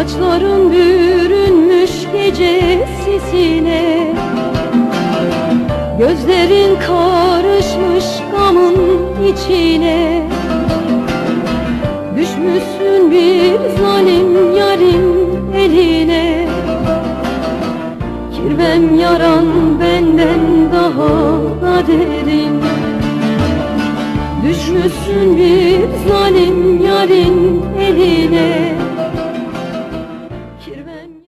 Saçların bürünmüş gece sesine Gözlerin karışmış gamın içine. Düşmüşsün bir zalim yarim eline. Kirvem yaran benden daha da derin. Düşmüşsün bir zalim yarin eline.